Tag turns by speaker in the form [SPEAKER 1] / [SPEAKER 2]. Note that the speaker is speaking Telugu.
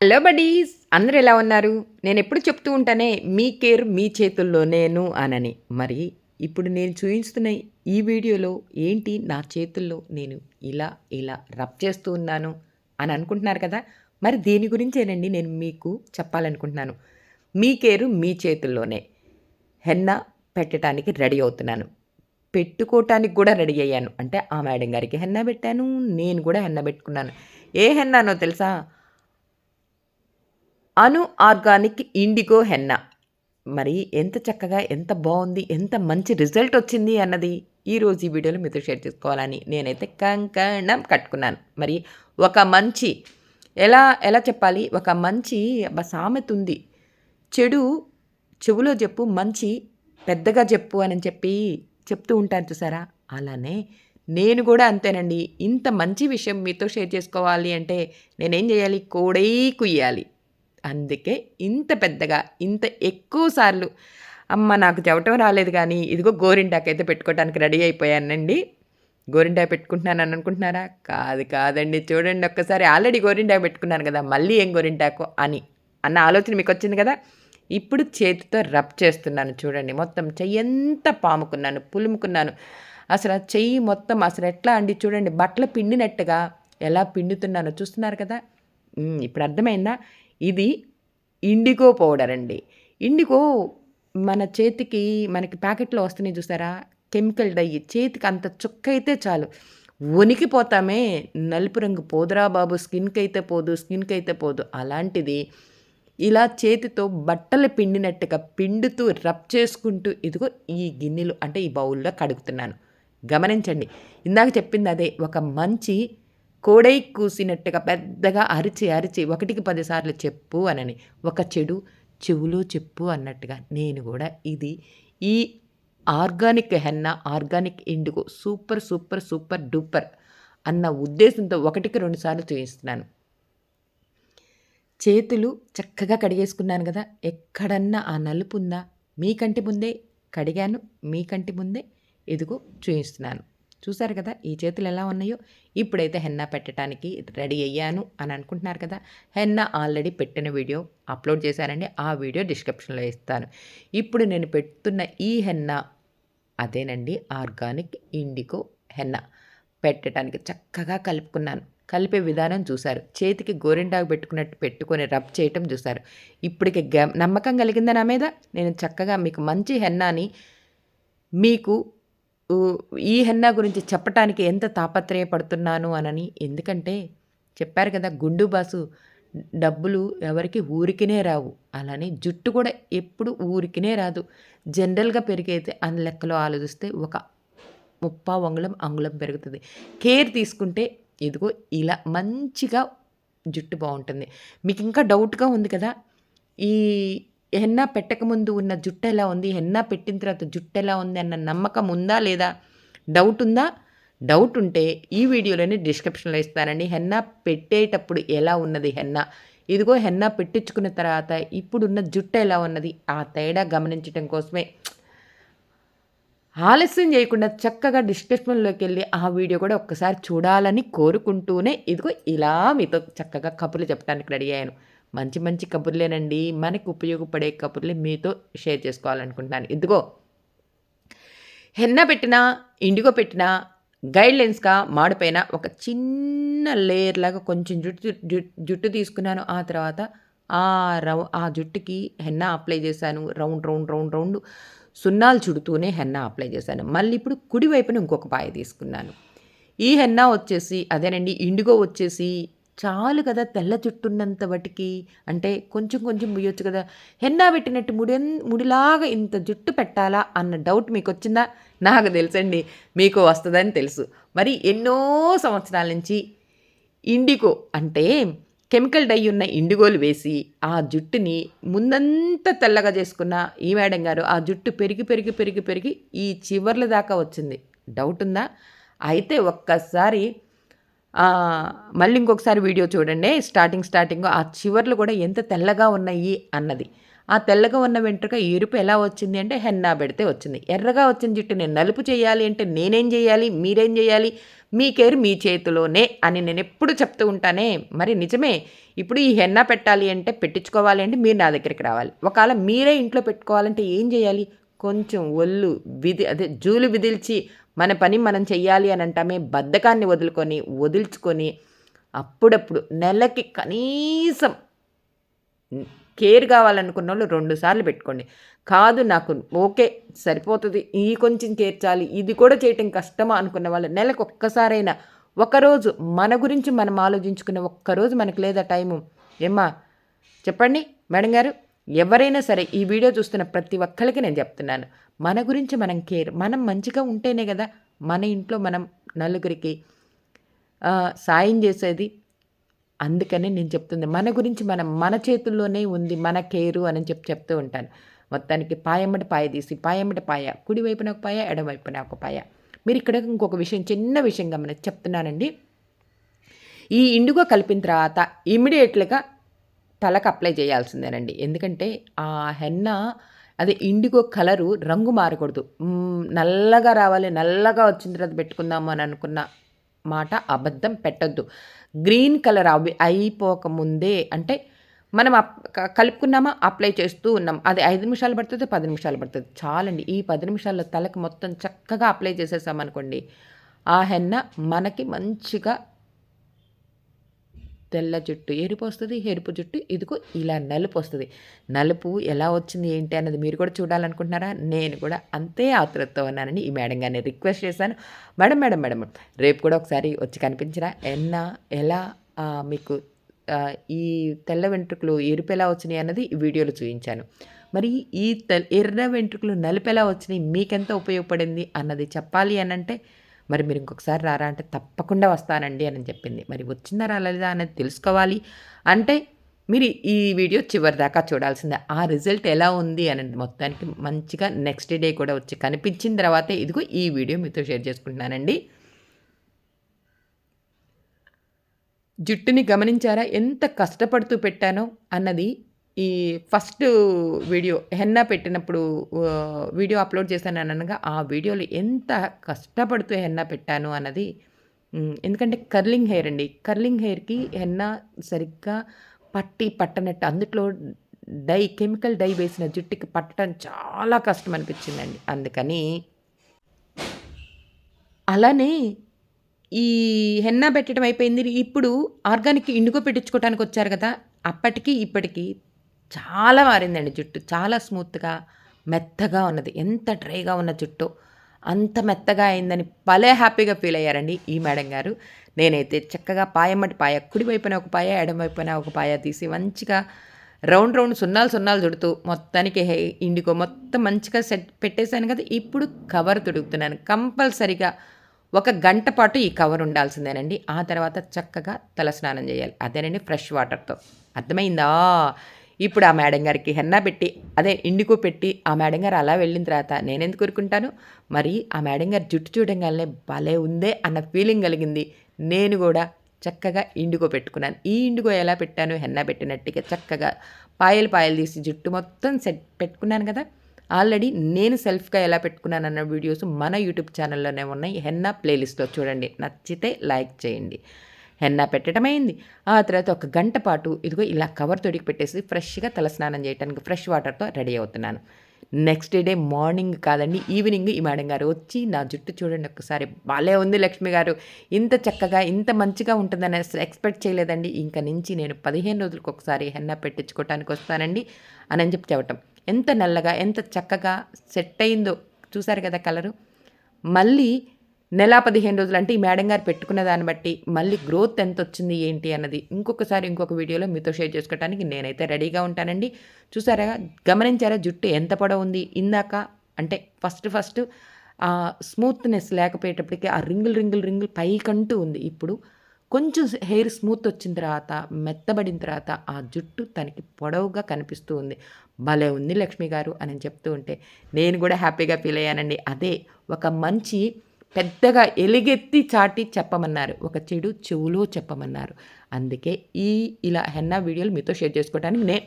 [SPEAKER 1] Hello buddies! అందరు ఎలా ఉన్నారు? నేను ఎప్పుడు చెప్తూ ఉంటానే మీ కేర్ మీ చేతుల్లో నేను అనని. మరి ఇప్పుడు నేను చూపిస్తున్న ఈ వీడియోలో ఏంటి నా చేతుల్లో నేను ఇలా ఇలా రబ్ చేస్తూ ఉన్నాను అని అనుకుంటున్నారు కదా? మరి దీని గురించేనండి నేను మీకు చెప్పాలనుకుంటున్నాను? మీ కేరు మీ చేతుల్లోనే. హెన్న పెట్టడానికి రెడీ అవుతున్నాను. పెట్టుకోవటానికి కూడా రెడీ అయ్యాను. అంటే ఆ మేడం గారికి హెన్న పెట్టాను నేను కూడా హెన్న పెట్టుకున్నాను. ఏ హెన్నానో తెలుసా? అను ఆర్గానిక్ ఇండిగో హెన్న. మరి ఎంత చక్కగా ఎంత బాగుంది ఎంత మంచి రిజల్ట్ వచ్చింది అన్నది ఈరోజు ఈ వీడియోలో మీతో షేర్ చేసుకోవాలని నేనైతే కంకణం కట్టుకున్నాను. మరి ఒక మంచి ఎలా ఎలా చెప్పాలి? ఒక మంచి సామెత ఉంది. చెడు చెవులో చెప్పు మంచి పెద్దగా చెప్పు అని చెప్పి చెప్తూ ఉంటాను చూసారా? అలానే నేను కూడా అంతేనండి. ఇంత మంచి విషయం మీతో షేర్ చేసుకోవాలి అంటే నేనేం చేయాలి? కోడై కుయ్యాలి. అందుకే ఇంత పెద్దగా ఇంత ఎక్కువ సార్లు అమ్మ నాకు చెప్పటం రాలేదు కానీ ఇదిగో గోరింటాకు అయితే పెట్టుకోవడానికి రెడీ అయిపోయానండి. గోరింటాకు పెట్టుకుంటున్నాను అని అనుకుంటున్నారా? కాదు కాదండి. చూడండి ఒక్కసారి. ఆల్రెడీ గోరింటాకు పెట్టుకున్నాను కదా మళ్ళీ ఏం గోరింటాకు అని. అన్న ఆలోచన మీకు వచ్చింది కదా? ఇప్పుడు చేతితో రబ్ చేస్తున్నాను చూడండి. మొత్తం చెయ్యి ఎంత పాముకున్నాను పులుముకున్నాను. అసలు చెయ్యి మొత్తం అసలు ఎట్లా అండి చూడండి. బట్టలు పిండినట్టుగా ఎలా పిండుతున్నానో చూస్తున్నారు కదా? ఇప్పుడు అర్థమైందా? ఇది ఇండిగో పౌడర్ అండి. ఇండిగో మన చేతికి మనకి ప్యాకెట్లో వస్తున్నాయి చూసారా? కెమికల్ డై చేతికి అంత చుక్క అయితే చాలు. వణికిపోతామే. నలుపు రంగు పోదురా బాబు స్కిన్కి అయితే పోదు స్కిన్కి అయితే పోదు. అలాంటిది ఇలా చేతితో బట్టలు పిండినట్టుగా పిండుతూ రబ్ చేసుకుంటూ ఇదిగో ఈ గిన్నెలు అంటే ఈ బౌల్లో కడుగుతున్నాను. గమనించండి. ఇందాక చెప్పింది అదే ఒక మంచి కోడై కూసినట్టుగా పెద్దగా అరిచి అరిచి ఒకటికి పదిసార్లు చెప్పు అనని ఒక చెడు చెవులో చెప్పు అన్నట్టుగా నేను కూడా ఇది ఈ organic henna organic indigo super super super duper అన్న ఉద్దేశంతో ఒకటికి రెండుసార్లు చూపిస్తున్నాను చేతులు చక్కగా కడిగేసుకున్నాను కదా ఎక్కడన్నా ఆ నలుపు ఉందా? మీకంటి ముందే కడిగాను మీకంటి ముందే ఎదుగు చూపిస్తున్నాను చూశారు కదా ఈ చేతులు ఎలా ఉన్నాయో? ఇప్పుడైతే హెన్నా పెట్టడానికి రెడీ అయ్యాను అని అనుకుంటున్నారు కదా. హెన్నా ఆల్రెడీ పెట్టిన వీడియో అప్లోడ్ చేశానండి ఆ వీడియో డిస్క్రిప్షన్లో ఇస్తాను. ఇప్పుడు నేను పెడుతున్న ఈ హెన్నా అదేనండి ఆర్గానిక్ ఇండిగో హెన్నా. పెట్టడానికి చక్కగా కలుపుకున్నాను. కలిపే విధానం చూశారు. చేతికి గోరింటాకు పెట్టుకున్నట్టు పెట్టుకొని రబ్ చేయటం చూశారు. ఇప్పటికి నమ్మకం కలిగిందా నా మీద? నేను చక్కగా మీకు మంచి హెన్నాని మీకు ఈ హెన్నా గురించి చెప్పటానికి ఎంత తాపత్రయపడుతున్నాను అనని. ఎందుకంటే చెప్పారు కదా గుండు బాసు డబ్బులు ఎవరికి ఊరికినే రావు. అలానే జుట్టు కూడా ఎప్పుడు ఊరికినే రాదు. జనరల్గా పెరిగైతే అన్ని లెక్కలో ఆలోచిస్తే ఒక ముప్పా అంగుళం అంగుళం పెరుగుతుంది. కేర్ తీసుకుంటే ఇదిగో ఇలా మంచిగా జుట్టు బాగుంటుంది. మీకు ఇంకా డౌట్గా ఉంది కదా ఈ హెన్నా పెట్టకముందు ఉన్న జుట్టు ఎలా ఉంది? హెన్నా పెట్టిన తర్వాత జుట్టు ఎలా ఉంది అన్న నమ్మకం ఉందా లేదా? డౌట్ ఉందా? డౌట్ ఉంటే ఈ వీడియోలోనే డిస్క్రిప్షన్లో ఇస్తానండి. హెన్నా పెట్టేటప్పుడు ఎలా ఉన్నది హెన్నా ఇదిగో హెన్నా పెట్టించుకున్న తర్వాత ఇప్పుడున్న జుట్టు ఎలా ఉన్నది? ఆ తేడా గమనించడం కోసమే. ఆలస్యం చేయకుండా చక్కగా డిస్క్రిప్షన్లోకి వెళ్ళి ఆ వీడియో కూడా ఒక్కసారి చూడాలని కోరుకుంటూనే ఇదిగో ఇలా మీతో చక్కగా కబుర్లు చెప్పడానికి రెడీ అయ్యాను. మంచి మంచి కబుర్లేనండి. మనకు ఉపయోగపడే కబుర్లే మీతో షేర్ చేసుకోవాలనుకుంటున్నాను. ఇదిగో హెన్న పెట్టిన ఇండిగో పెట్టిన గైడ్లైన్స్గా మాడిపోయిన ఒక చిన్న లేయర్ లాగా కొంచెం జుట్టు జుట్టు తీసుకున్నాను. ఆ తర్వాత ఆ రౌ ఆ జుట్టుకి హెన్న అప్లై చేశాను. రౌండ్ రౌండ్ రౌండ్ రౌండ్ సున్నాలు చుడుతూనే హెన్న అప్లై చేశాను. మళ్ళీ ఇప్పుడు కుడివైపున ఇంకొక పాయ తీసుకున్నాను. ఈ హెన్న వచ్చేసి అదేనండి ఇండిగో వచ్చేసి చాలు కదా తెల్ల జుట్టున్నంత వాటికి. అంటే కొంచెం కొంచెం ముయ్యొచ్చు కదా. హెన్నా పెట్టినట్టు ముడి ముడిలాగా ఇంత జుట్టు పెట్టాలా అన్న డౌట్ మీకు వచ్చిందా నాకు తెలుసండి. మీకు వస్తుందని తెలుసు. మరి ఎన్నో సంవత్సరాల నుంచి ఇండిగో అంటే కెమికల్ డై ఉన్న ఇండిగోలు వేసి ఆ జుట్టుని ముందంతా తెల్లగా చేసుకున్న ఈ మేడం గారు ఆ జుట్టు పెరిగి పెరిగి పెరిగి పెరిగి ఈ చివర్ల దాకా వచ్చింది. డౌట్ ఉందా? అయితే ఒక్కసారి మళ్ళీ ఇంకొకసారి వీడియో చూడండి. స్టార్టింగ్ స్టార్టింగ్ ఆ చివర్లు కూడా ఎంత తెల్లగా ఉన్నాయి అన్నది. ఆ తెల్లగా ఉన్న వెంట్రుక ఎరుపు ఎలా వచ్చింది అంటే హెన్నా పెడితే వచ్చింది. ఎర్రగా వచ్చిన జుట్టు నేను నలుపు చేయాలి అంటే నేనేం చేయాలి? మీరేం చేయాలి? మీ కేర్ మీ చేతిలోనే అని నేను ఎప్పుడు చెప్తూ ఉంటానే. మరి నిజమే ఇప్పుడు ఈ హెన్నా పెట్టాలి అంటే పెట్టించుకోవాలి అంటే మీరు నా దగ్గరికి రావాలి. ఒకవేళ మీరే ఇంట్లో పెట్టుకోవాలంటే ఏం చేయాలి? కొంచెం ఒళ్ళు విధి అదే జూలు విదిల్చి మన పని మనం చెయ్యాలి అని అంటామే బద్ధకాన్ని వదులుకొని వదిల్చుకొని అప్పుడప్పుడు నెలకి కనీసం కేర్ కావాలనుకున్న వాళ్ళు రెండు సార్లు పెట్టుకోండి. కాదు నాకు ఓకే సరిపోతుంది ఈ కొంచెం చేర్చాలి ఇది కూడా చేయటం కష్టమా అనుకున్న వాళ్ళు నెలకు ఒక్కసారైనా ఒకరోజు మన గురించి మనం ఆలోచించుకునే ఒక్కరోజు మనకు లేదా టైము. ఏమ్మా చెప్పండి మేడం గారు. ఎవరైనా సరే ఈ వీడియో చూస్తున్న ప్రతి ఒక్కరికి నేను చెప్తున్నాను. మన గురించి మనం కేర్ మనం మంచిగా ఉంటేనే కదా మన ఇంట్లో మనం నలుగురికి సాయం చేసేది. అందుకని నేను చెప్తుంది. మన గురించి మనం మన చేతుల్లోనే ఉంది మన కేరు అని చెప్పి చెప్తూ ఉంటాను. మొత్తానికి పాయమ్మటి పాయ తీసి పాయమ్మటి పాయ కుడివైపున ఒక పాయ ఎడమవైపున ఒక పాయ. మీరు ఇక్కడ ఇంకొక విషయం చిన్న విషయం గమని చెప్తున్నానండి. ఈ ఇండుగో కలిపిన తర్వాత ఇమీడియట్లుగా తలకు అప్లై చేయాల్సిందేనండి. ఎందుకంటే ఆ హెన్న అదే ఇండిగో కలరు రంగు మారకూడదు. నల్లగా రావాలి నల్లగా వచ్చిన తర్వాత పెట్టుకుందాము అని అనుకున్న మాట అబద్ధం పెట్టద్దు. గ్రీన్ కలర్ అవి అయిపోకముందే అంటే మనం కలుపుకున్నామా అప్లై చేస్తూ ఉన్నాం. అది ఐదు నిమిషాలు పడుతుంది పది నిమిషాలు పడుతుంది. చాలండి. ఈ పది నిమిషాల్లో తలకు మొత్తం చక్కగా అప్లై చేసేసామనుకోండి ఆ హెన్న మనకి మంచిగా తెల్ల జుట్టు ఎరుపు వస్తుంది ఎరుపు జుట్టు ఇదిగో ఇలా నలుపు వస్తుంది. నలుపు ఎలా వచ్చింది ఏంటి అన్నది మీరు కూడా చూడాలనుకుంటున్నారా? నేను కూడా అంతే ఆతృతతో ఉన్నానని ఈ మేడం గారిని రిక్వెస్ట్ చేశాను. మేడం మేడం మేడం రేపు కూడా ఒకసారి వచ్చి కనిపించరా? ఎన్న ఎలా మీకు ఈ తెల్ల వెంట్రుకలు ఎరుపు ఎలా వచ్చినాయి అన్నది ఈ వీడియోలో చూపించాను. మరి ఈ ఎర్ర వెంట్రుకలు నలుపు ఎలా వచ్చినాయి? మీకెంత ఉపయోగపడింది అన్నది చెప్పాలి అని అంటే మరి మీరు ఇంకొకసారి రారా అంటే తప్పకుండా వస్తానండి అని చెప్పింది. మరి వచ్చిందా రాలేదా అనేది తెలుసుకోవాలి అంటే మీరు ఈ వీడియో చివరి దాకా చూడాల్సిందే. ఆ రిజల్ట్ ఎలా ఉంది అనేది మొత్తానికి మంచిగా నెక్స్ట్ డే కూడా వచ్చి కనిపించిన తర్వాతే ఇదిగో ఈ వీడియో మీతో షేర్ చేసుకుంటున్నానండి. జుట్టుని గమనించారా? ఎంత కష్టపడుతూ పెట్టానో అన్నది ఈ ఫస్ట్ వీడియో హెన్నా పెట్టినప్పుడు వీడియో అప్లోడ్ చేశాను అనగా ఆ వీడియోలో ఎంత కష్టపడుతూ హెన్నా పెట్టాను అన్నది ఎందుకంటే కర్లింగ్ హెయిర్ అండి. కర్లింగ్ హెయిర్కి హెన్నా సరిగ్గా పట్టి పట్టనట్టు అందుట్లో డై కెమికల్ డై వేసిన జుట్టుకి పట్టడం చాలా కష్టం అనిపించిందండి. అందుకని అలానే ఈ హెన్నా పెట్టడం అయిపోయింది. ఇప్పుడు ఆర్గానిక్ ఇండుగో పెట్టించుకోవడానికి వచ్చారు కదా అప్పటికి ఇప్పటికీ చాలా మారిందండి జుట్టు. చాలా స్మూత్గా మెత్తగా ఉన్నది. ఎంత డ్రైగా ఉన్న జుట్టు అంత మెత్తగా అయిందని భలే హ్యాపీగా ఫీల్ అయ్యారండి ఈ మేడం గారు. నేనైతే చక్కగా పాయమ్మటి పాయ కుడి వైపున ఒక పాయ ఎడం వైపున ఒక పాయ తీసి మంచిగా రౌండ్ రౌండ్ సున్నాలు సున్నాలు చుడుతూ మొత్తానికి హే ఇండికో మొత్తం మంచిగా సెట్ పెట్టేశాను కదా ఇప్పుడు కవర్ తుడుగుతున్నాను. కంపల్సరిగా ఒక గంట పాటు ఈ కవర్ ఉండాల్సిందేనండి. ఆ తర్వాత చక్కగా తలస్నానం చేయాలి. అదేనండి ఫ్రెష్ వాటర్తో. అర్థమైందా? ఇప్పుడు ఆ మేడం గారికి హెన్నా పెట్టి అదే ఇండికో పెట్టి ఆ మేడం గారు అలా వెళ్ళిన తర్వాత నేనెందుకు కోరుకుంటాను మరి ఆ మేడం గారు జుట్టు చూడంగానే భలే ఉందే అన్న ఫీలింగ్ కలిగింది. నేను కూడా చక్కగా ఇండిగో పెట్టుకున్నాను. ఈ ఇండిగో ఎలా పెట్టాను హెన్నా పెట్టినట్టుగా చక్కగా పాయలు పాయలు తీసి జుట్టు మొత్తం సెట్ పెట్టుకున్నాను కదా. ఆల్రెడీ నేను సెల్ఫ్గా ఎలా పెట్టుకున్నాను అన్న వీడియోస్ మన యూట్యూబ్ ఛానల్లోనే ఉన్నాయి. హెన్నా ప్లేలిస్ట్లో చూడండి. నచ్చితే లైక్ చేయండి. హెన్నా పెట్టడమైంది. ఆ తర్వాత ఒక గంట పాటు ఇదిగో ఇలా కవర్ తొడిగి పెట్టేసి ఫ్రెష్గా తలస్నానం చేయడానికి ఫ్రెష్ వాటర్తో రెడీ అవుతున్నాను. నెక్స్ట్ డే మార్నింగ్ కాదండి ఈవినింగ్ ఈ మేడం గారు వచ్చి నా జుట్టు చూడండి ఒకసారి బాలే ఉంది లక్ష్మి గారు. ఇంత చక్కగా ఇంత మంచిగా ఉంటుందని ఎక్స్పెక్ట్ చేయలేదండి. ఇంకా నుంచి నేను పదిహేను రోజులకు ఒకసారి హెన్నా పెట్టించుకోవటానికి వస్తానండి అని చెప్పి చెప్పటం. ఎంత నల్లగా ఎంత చక్కగా సెట్ అయిందో చూసారు కదా కలరు. మళ్ళీ నెల పదిహేను రోజులు అంటే ఈ మేడం గారు పెట్టుకున్న దాన్ని బట్టి మళ్ళీ గ్రోత్ ఎంత వచ్చింది ఏంటి అన్నది ఇంకొకసారి ఇంకొక వీడియోలో మీతో షేర్ చేసుకోవడానికి నేనైతే రెడీగా ఉంటానండి. చూసారా? గమనించారా? జుట్టు ఎంత పొడవు ఉంది? ఇందాక అంటే ఫస్ట్ ఫస్ట్ ఆ స్మూత్నెస్ లేకపోయేటప్పటికి ఆ రింగుల్ రింగుల్ రింగులు పైకంటూ ఉంది. ఇప్పుడు కొంచెం హెయిర్ స్మూత్ వచ్చిన తర్వాత మెత్తబడిన తర్వాత ఆ జుట్టు తనకి పొడవుగా కనిపిస్తూ ఉంది. భలే ఉంది లక్ష్మి గారు అని చెప్తూ ఉంటే నేను కూడా హ్యాపీగా ఫీల్ అయ్యానండి. అదే ఒక మంచి పెద్దగా ఎలుగెత్తి చాటి చెప్పమన్నారు. ఒక చెడు చెవులో చెప్పమన్నారు. అందుకే ఈ ఇలా హెన్నా వీడియోలు మీతో షేర్ చేసుకోవడానికి నేను